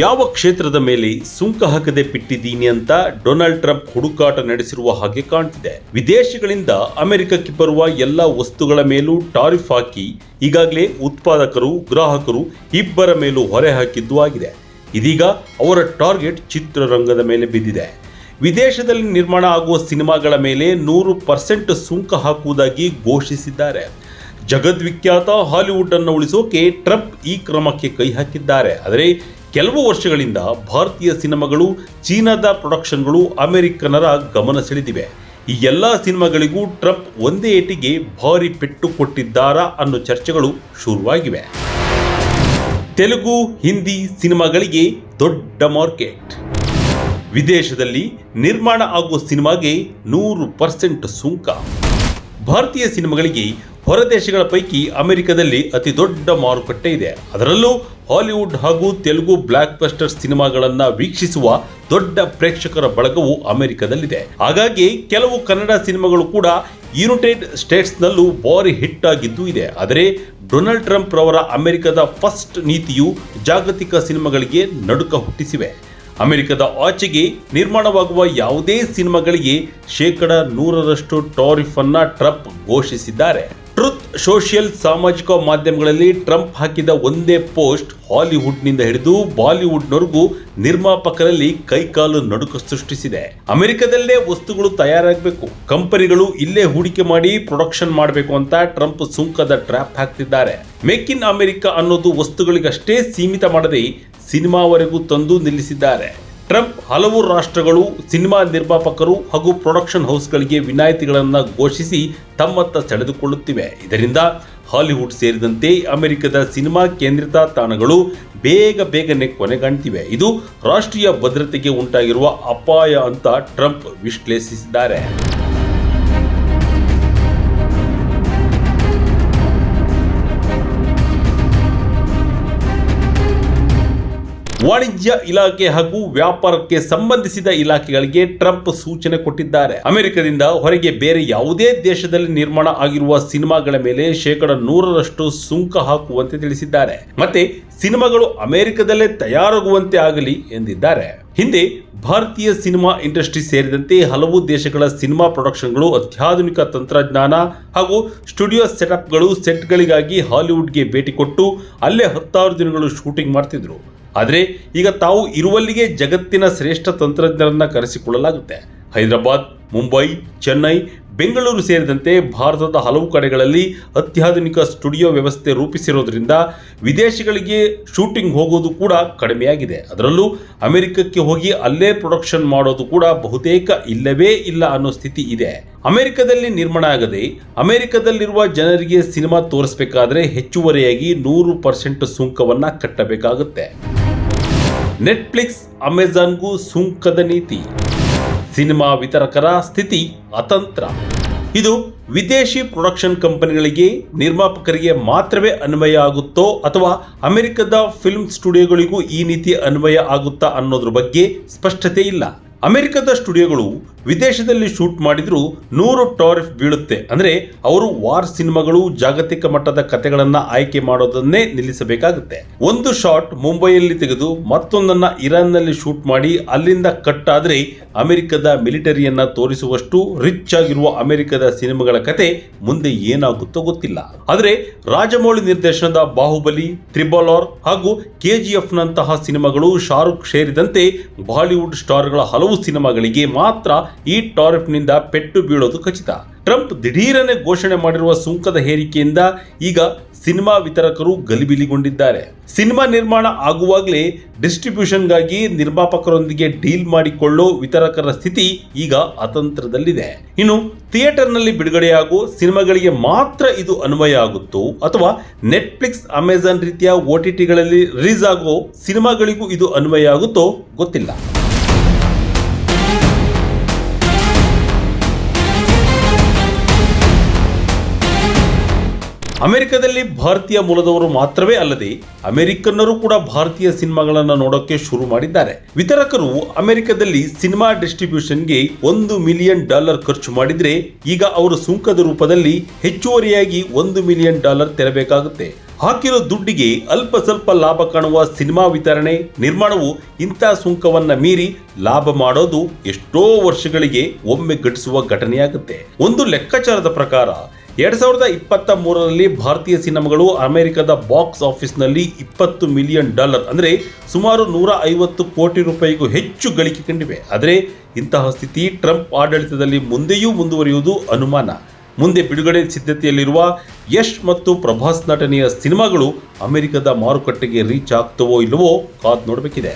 ಯಾವ ಕ್ಷೇತ್ರದ ಮೇಲೆ ಸುಂಕ ಹಾಕದೆ ಬಿಟ್ಟಿದ್ದೀನಿ ಅಂತ ಡೊನಾಲ್ಡ್ ಟ್ರಂಪ್ ಹುಡುಕಾಟ ನಡೆಸಿರುವ ಹಾಗೆ ಕಾಣ್ತಿದೆ. ವಿದೇಶಗಳಿಂದ ಅಮೆರಿಕಕ್ಕೆ ಬರುವ ಎಲ್ಲ ವಸ್ತುಗಳ ಮೇಲೂ ಟಾರಿಫ್ ಹಾಕಿ ಈಗಾಗಲೇ ಉತ್ಪಾದಕರು, ಗ್ರಾಹಕರು ಇಬ್ಬರ ಮೇಲೂ ಹೊರೆ ಹಾಕಿದ್ದು ಆಗಿದೆ. ಇದೀಗ ಅವರ ಟಾರ್ಗೆಟ್ ಚಿತ್ರರಂಗದ ಮೇಲೆ ಬಿದ್ದಿದೆ. ವಿದೇಶದಲ್ಲಿ ನಿರ್ಮಾಣ ಆಗುವ ಸಿನಿಮಾಗಳ ಮೇಲೆ ನೂರು ಪರ್ಸೆಂಟ್ ಸುಂಕ ಹಾಕುವುದಾಗಿ ಘೋಷಿಸಿದ್ದಾರೆ. ಜಗದ್ವಿಖ್ಯಾತ ಹಾಲಿವುಡ್ ಅನ್ನು ಉಳಿಸೋಕೆ ಟ್ರಂಪ್ ಈ ಕ್ರಮಕ್ಕೆ ಕೈ ಹಾಕಿದ್ದಾರೆ. ಆದರೆ ಕೆಲವು ವರ್ಷಗಳಿಂದ ಭಾರತೀಯ ಸಿನಿಮಾಗಳು, ಚೀನಾದ ಪ್ರೊಡಕ್ಷನ್ಗಳು ಅಮೆರಿಕನರ ಗಮನ ಸೆಳೆದಿವೆ. ಈ ಎಲ್ಲ ಸಿನಿಮಾಗಳಿಗೂ ಟ್ರಂಪ್ ಒಂದೇ ಏಟಿಗೆ ಭಾರಿ ಪೆಟ್ಟು ಕೊಟ್ಟಿದ್ದಾರಾ ಅನ್ನೋ ಚರ್ಚೆಗಳು ಶುರುವಾಗಿವೆ. ತೆಲುಗು, ಹಿಂದಿ ಸಿನಿಮಾಗಳಿಗೆ ದೊಡ್ಡ ಮಾರ್ಕೆಟ್. ವಿದೇಶದಲ್ಲಿ ನಿರ್ಮಾಣ ಆಗುವ ಸಿನಿಮಾಗೆ ನೂರು ಪರ್ಸೆಂಟ್ ಸುಂಕ. ಭಾರತೀಯ ಸಿನಿಮಾಗಳಿಗೆ ಹೊರದೇಶಗಳ ಪೈಕಿ ಅಮೆರಿಕದಲ್ಲಿ ಅತಿ ದೊಡ್ಡ ಮಾರುಕಟ್ಟೆ ಇದೆ. ಅದರಲ್ಲೂ ಹಾಲಿವುಡ್ ಹಾಗೂ ತೆಲುಗು ಬ್ಲಾಕ್ ಬಸ್ಟರ್ ಸಿನಿಮಾಗಳನ್ನು ವೀಕ್ಷಿಸುವ ದೊಡ್ಡ ಪ್ರೇಕ್ಷಕರ ಬಳಗವು ಅಮೆರಿಕದಲ್ಲಿದೆ. ಹಾಗಾಗಿ ಕೆಲವು ಕನ್ನಡ ಸಿನಿಮಾಗಳು ಕೂಡ ಯುನೈಟೆಡ್ ಸ್ಟೇಟ್ಸ್ನಲ್ಲೂ ಭಾರಿ ಹಿಟ್ ಆಗಿದ್ದು ಇದೆ. ಆದರೆ ಡೊನಾಲ್ಡ್ ಟ್ರಂಪ್ ರವರ ಅಮೆರಿಕದ ಫಸ್ಟ್ ನೀತಿಯು ಜಾಗತಿಕ ಸಿನಿಮಾಗಳಿಗೆ ನಡುಕ ಹುಟ್ಟಿಸಿವೆ. ಅಮೆರಿಕದ ಆಚೆಗೆ ನಿರ್ಮಾಣವಾಗುವ ಯಾವುದೇ ಸಿನಿಮಾಗಳಿಗೆ ಶೇಕಡ ನೂರರಷ್ಟು ಟಾರಿಫ್ ಅನ್ನ ಟ್ರಂಪ್ ಘೋಷಿಸಿದ್ದಾರೆ. ಟ್ರುತ್ ಸೋಷಿಯಲ್ ಸಾಮಾಜಿಕ ಮಾಧ್ಯಮಗಳಲ್ಲಿ ಟ್ರಂಪ್ ಹಾಕಿದ ಒಂದೇ ಪೋಸ್ಟ್ ಹಾಲಿವುಡ್ನಿಂದ ಹಿಡಿದು ಬಾಲಿವುಡ್ನವರೆಗೂ ನಿರ್ಮಾಪಕರಲ್ಲಿ ಕೈಕಾಲು ನಡುಕ ಸೃಷ್ಟಿಸಿದೆ. ಅಮೆರಿಕದಲ್ಲೇ ವಸ್ತುಗಳು ತಯಾರಾಗಬೇಕು. ಕಂಪನಿಗಳು ಇಲ್ಲೇ ಹೂಡಿಕೆ ಮಾಡಿ ಪ್ರೊಡಕ್ಷನ್ ಮಾಡಬೇಕು ಅಂತ ಟ್ರಂಪ್ ಸುಂಕದ ಟ್ರ್ಯಾಪ್ ಹಾಕ್ತಿದ್ದಾರೆ. ಮೇಕ್ ಇನ್ ಅಮೆರಿಕ ಅನ್ನೋದು ವಸ್ತುಗಳಿಗಷ್ಟೇ ಸೀಮಿತ ಮಾಡದೆ ಸಿನಿಮಾವರೆಗೂ ತಂದು ನಿಲ್ಲಿಸಿದ್ದಾರೆ. ಟ್ರಂಪ್ ಹಲವು ರಾಷ್ಟ್ರಗಳು ಸಿನಿಮಾ ನಿರ್ಮಾಪಕರು ಹಾಗೂ ಪ್ರೊಡಕ್ಷನ್ ಹೌಸ್ಗಳಿಗೆ ವಿನಾಯಿತಿಗಳನ್ನು ಘೋಷಿಸಿ ತಮ್ಮತ್ತ ಸೆಳೆದುಕೊಳ್ಳುತ್ತಿವೆ. ಇದರಿಂದ ಹಾಲಿವುಡ್ ಸೇರಿದಂತೆ ಅಮೆರಿಕದ ಸಿನಿಮಾ ಕೇಂದ್ರಿತ ತಾಣಗಳು ಬೇಗ ಬೇಗನೆ ಕೊನೆಗಾಣ್ತಿವೆ. ಇದು ರಾಷ್ಟ್ರೀಯ ಭದ್ರತೆಗೆ ಉಂಟಾಗಿರುವ ಅಪಾಯ ಅಂತ ಟ್ರಂಪ್ ವಿಶ್ಲೇಷಿಸಿದ್ದಾರೆ. ವಾಣಿಜ್ಯ ಇಲಾಖೆ ಹಾಗೂ ವ್ಯಾಪಾರಕ್ಕೆ ಸಂಬಂಧಿಸಿದ ಇಲಾಖೆಗಳಿಗೆ ಟ್ರಂಪ್ ಸೂಚನೆ ಕೊಟ್ಟಿದ್ದಾರೆ. ಅಮೆರಿಕದಿಂದ ಹೊರಗೆ ಬೇರೆ ಯಾವುದೇ ದೇಶದಲ್ಲಿ ನಿರ್ಮಾಣ ಆಗಿರುವ ಸಿನಿಮಾಗಳ ಮೇಲೆ ಶೇಕಡ ನೂರರಷ್ಟು ಸುಂಕ ಹಾಕುವಂತೆ ತಿಳಿಸಿದ್ದಾರೆ. ಮತ್ತೆ, ಸಿನಿಮಾಗಳು ಅಮೆರಿಕದಲ್ಲೇ ತಯಾರಾಗುವಂತೆ ಆಗಲಿ ಎಂದಿದ್ದಾರೆ. ಹಿಂದೆ ಭಾರತೀಯ ಸಿನಿಮಾ ಇಂಡಸ್ಟ್ರಿ ಸೇರಿದಂತೆ ಹಲವು ದೇಶಗಳ ಸಿನಿಮಾ ಪ್ರೊಡಕ್ಷನ್ಗಳು, ಅತ್ಯಾಧುನಿಕ ತಂತ್ರಜ್ಞಾನ ಹಾಗೂ ಸ್ಟುಡಿಯೋ ಸೆಟಪ್ಗಳು ಸೆಟ್ಗಳಿಗಾಗಿ ಹಾಲಿವುಡ್ಗೆ ಭೇಟಿ ಕೊಟ್ಟು ಅಲ್ಲೇ ಹತ್ತಾರು ದಿನಗಳು ಶೂಟಿಂಗ್ ಮಾಡ್ತಿದ್ರು. ಆದರೆ ಈಗ ತಾವು ಇರುವಲ್ಲಿಗೆ ಜಗತ್ತಿನ ಶ್ರೇಷ್ಠ ತಂತ್ರಜ್ಞರನ್ನ ಕರೆಸಿಕೊಳ್ಳಲಾಗುತ್ತೆ. ಹೈದರಾಬಾದ್, ಮುಂಬೈ, ಚೆನ್ನೈ, ಬೆಂಗಳೂರು ಸೇರಿದಂತೆ ಭಾರತದ ಹಲವು ಕಡೆಗಳಲ್ಲಿ ಅತ್ಯಾಧುನಿಕ ಸ್ಟುಡಿಯೋ ವ್ಯವಸ್ಥೆ ರೂಪಿಸಿರೋದ್ರಿಂದ ವಿದೇಶಗಳಿಗೆ ಶೂಟಿಂಗ್ ಹೋಗೋದು ಕೂಡ ಕಡಿಮೆಯಾಗಿದೆ. ಅದರಲ್ಲೂ ಅಮೆರಿಕಕ್ಕೆ ಹೋಗಿ ಅಲ್ಲೇ ಪ್ರೊಡಕ್ಷನ್ ಮಾಡೋದು ಕೂಡ ಬಹುತೇಕ ಇಲ್ಲವೇ ಇಲ್ಲ ಅನ್ನೋ ಸ್ಥಿತಿ ಇದೆ. ಅಮೆರಿಕದಲ್ಲಿ ನಿರ್ಮಾಣ ಆಗದೆ ಅಮೆರಿಕದಲ್ಲಿರುವ ಜನರಿಗೆ ಸಿನಿಮಾ ತೋರಿಸಬೇಕಾದ್ರೆ ಹೆಚ್ಚುವರಿಯಾಗಿ ನೂರು ಪರ್ಸೆಂಟ್ ಸುಂಕವನ್ನ ಕಟ್ಟಬೇಕಾಗುತ್ತೆ. ನೆಟ್ಫ್ಲಿಕ್ಸ್ ಅಮೆಜಾನ್ಗೂ ಸುಂಕದ ನೀತಿ. ಸಿನಿಮಾ ವಿತರಕರ ಸ್ಥಿತಿ ಅತಂತ್ರ. ಇದು ವಿದೇಶಿ ಪ್ರೊಡಕ್ಷನ್ ಕಂಪನಿಗಳಿಗೆ ನಿರ್ಮಾಪಕರಿಗೆ ಮಾತ್ರವೇ ಅನ್ವಯ ಆಗುತ್ತೋ ಅಥವಾ ಅಮೆರಿಕದ ಫಿಲ್ಮ್ ಸ್ಟುಡಿಯೋಗಳಿಗೂ ಈ ನೀತಿ ಅನ್ವಯ ಆಗುತ್ತಾ ಅನ್ನೋದ್ರ ಬಗ್ಗೆ ಸ್ಪಷ್ಟತೆ ಇಲ್ಲ. ಅಮೆರಿಕದ ಸ್ಟುಡಿಯೋಗಳು ವಿದೇಶದಲ್ಲಿ ಶೂಟ್ ಮಾಡಿದ್ರು ನೂರು ಟಾರಿಫ್ ಬೀಳುತ್ತೆ. ಅಂದ್ರೆ ಅವರು ವಾರ್ ಸಿನಿಮಾಗಳು ಜಾಗತಿಕ ಮಟ್ಟದ ಕಥೆಗಳನ್ನು ಆಯ್ಕೆ ಮಾಡೋದನ್ನೇ ನಿಲ್ಲಿಸಬೇಕಾಗುತ್ತೆ. ಒಂದು ಶಾಟ್ ಮುಂಬೈಯಲ್ಲಿ ತೆಗೆದು ಮತ್ತೊಂದನ್ನ ಇರಾನ್ನಲ್ಲಿ ಶೂಟ್ ಮಾಡಿ ಅಲ್ಲಿಂದ ಕಟ್ ಆದ್ರೆ ಅಮೆರಿಕದ ಮಿಲಿಟರಿಯನ್ನ ತೋರಿಸುವಷ್ಟು ರಿಚ್ ಆಗಿರುವ ಅಮೆರಿಕದ ಸಿನಿಮಾಗಳ ಕತೆ ಮುಂದೆ ಏನಾಗುತ್ತೋ ಗೊತ್ತಿಲ್ಲ. ಆದರೆ ರಾಜಮೌಳಿ ನಿರ್ದೇಶನದ ಬಾಹುಬಲಿ, ತ್ರಿಬಲಾರ್ ಹಾಗೂ ಕೆಜಿಎಫ್ ನಂತಹ ಸಿನಿಮಾಗಳು ಶಾರುಖ್ ಸೇರಿದಂತೆ ಬಾಲಿವುಡ್ ಸ್ಟಾರ್ಗಳ ಹಲವು ಸಿನಿಮಾಗಳಿಗೆ ಮಾತ್ರ ಈ ಟಾರಿಫ್ನಿಂದ ಪೆಟ್ಟು ಬೀಳೋದು ಖಚಿತ. ಟ್ರಂಪ್ ದಿಢೀರನೆ ಘೋಷಣೆ ಮಾಡಿರುವ ಸುಂಕದ ಹೇರಿಕೆಯಿಂದ ಈಗ ಸಿನಿಮಾ ವಿತರಕರು ಗಲಿಬಿಲಿಗೊಂಡಿದ್ದಾರೆ. ಸಿನಿಮಾ ನಿರ್ಮಾಣ ಆಗುವಾಗಲೇ ಡಿಸ್ಟ್ರಿಬ್ಯೂಷನ್ಗಾಗಿ ನಿರ್ಮಾಪಕರೊಂದಿಗೆ ಡೀಲ್ ಮಾಡಿಕೊಳ್ಳೋ ವಿತರಕರ ಸ್ಥಿತಿ ಈಗ ಅತಂತ್ರದಲ್ಲಿದೆ. ಇನ್ನು ಥಿಯೇಟರ್ನಲ್ಲಿ ಬಿಡುಗಡೆಯಾಗುವ ಸಿನಿಮಾಗಳಿಗೆ ಮಾತ್ರ ಇದು ಅನ್ವಯ ಆಗುತ್ತೋ ಅಥವಾ ನೆಟ್ಫ್ಲಿಕ್ಸ್, ಅಮೆಜಾನ್ ರೀತಿಯ ಓ ಟಿ ಟಿಗಳಲ್ಲಿ ರಿಲೀಸ್ ಆಗೋ ಸಿನಿಮಾಗಳಿಗೂ ಇದು ಅನ್ವಯ ಆಗುತ್ತೋ ಗೊತ್ತಿಲ್ಲ. ಅಮೆರಿಕದಲ್ಲಿ ಭಾರತೀಯ ಮೂಲದವರು ಮಾತ್ರವೇ ಅಲ್ಲದೆ ಅಮೆರಿಕನ್ನರು ಕೂಡ ಭಾರತೀಯ ಸಿನಿಮಾಗಳನ್ನು ನೋಡೋಕೆ ಶುರು ಮಾಡಿದ್ದಾರೆ. ವಿತರಕರು ಅಮೆರಿಕದಲ್ಲಿ ಸಿನಿಮಾ ಡಿಸ್ಟ್ರಿಬ್ಯೂಷನ್ಗೆ ಒಂದು ಮಿಲಿಯನ್ ಡಾಲರ್ ಖರ್ಚು ಮಾಡಿದ್ರೆ ಈಗ ಅವರು ಸುಂಕದ ರೂಪದಲ್ಲಿ ಹೆಚ್ಚುವರಿಯಾಗಿ ಒಂದು ಮಿಲಿಯನ್ ಡಾಲರ್ ತೆರಬೇಕಾಗುತ್ತೆ. ಹಾಕಿರೋ ದುಡ್ಡಿಗೆ ಅಲ್ಪ ಸ್ವಲ್ಪ ಲಾಭ ಕಾಣುವ ಸಿನಿಮಾ ವಿತರಣೆ, ನಿರ್ಮಾಣವು ಇಂಥ ಸುಂಕವನ್ನ ಮೀರಿ ಲಾಭ ಮಾಡೋದು ಎಷ್ಟೋ ವರ್ಷಗಳಿಗೆ ಒಮ್ಮೆ ಘಟಿಸುವ ಘಟನೆಯಾಗುತ್ತೆ. ಒಂದು ಲೆಕ್ಕಾಚಾರದ ಪ್ರಕಾರ ಎರಡ್ ಸಾವಿರದ ಇಪ್ಪತ್ತ ಮೂರರಲ್ಲಿ ಭಾರತೀಯ ಸಿನಿಮಾಗಳು ಅಮೆರಿಕದ ಬಾಕ್ಸ್ ಆಫೀಸ್ನಲ್ಲಿ ಇಪ್ಪತ್ತು ಮಿಲಿಯನ್ ಡಾಲರ್, ಅಂದರೆ ಸುಮಾರು ನೂರ ಐವತ್ತು ಕೋಟಿ ರೂಪಾಯಿಗೂ ಹೆಚ್ಚು ಗಳಿಕೆ ಕಂಡಿವೆ. ಆದರೆ ಇಂತಹ ಸ್ಥಿತಿ ಟ್ರಂಪ್ ಆಡಳಿತದಲ್ಲಿ ಮುಂದೆಯೂ ಮುಂದುವರಿಯುವುದು ಅನುಮಾನ. ಮುಂದೆ ಬಿಡುಗಡೆ ಸಿದ್ಧತೆಯಲ್ಲಿರುವ ಯಶ್ ಮತ್ತು ಪ್ರಭಾಸ್ ನಟನೆಯ ಸಿನಿಮಾಗಳು ಅಮೆರಿಕದ ಮಾರುಕಟ್ಟೆಗೆ ರೀಚ್ ಆಗ್ತವೋ ಇಲ್ಲವೋ ಕಾದ್ ನೋಡಬೇಕಿದೆ.